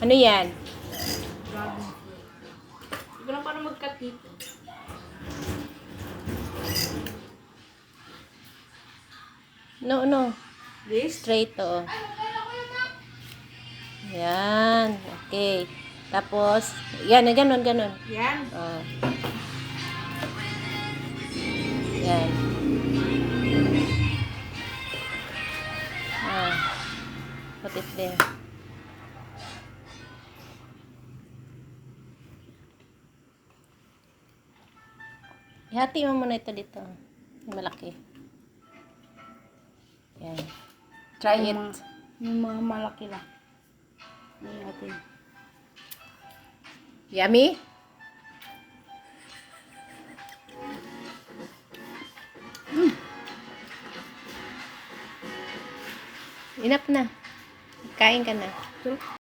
Ano yan? Dragon fruit. Hindi ko lang paano mag-cut dito. No, no. This? Straight to. Yan. Okay. Tapos, yan, ganun, ganun. Yan. Oh. Yan. Ah. Put it there. Ihati mo muna ito dito. Malaki. Yan. Try it. Yung mga- Yung mga malaki lang. Natin. Yummy? Enough na. Kain ka na.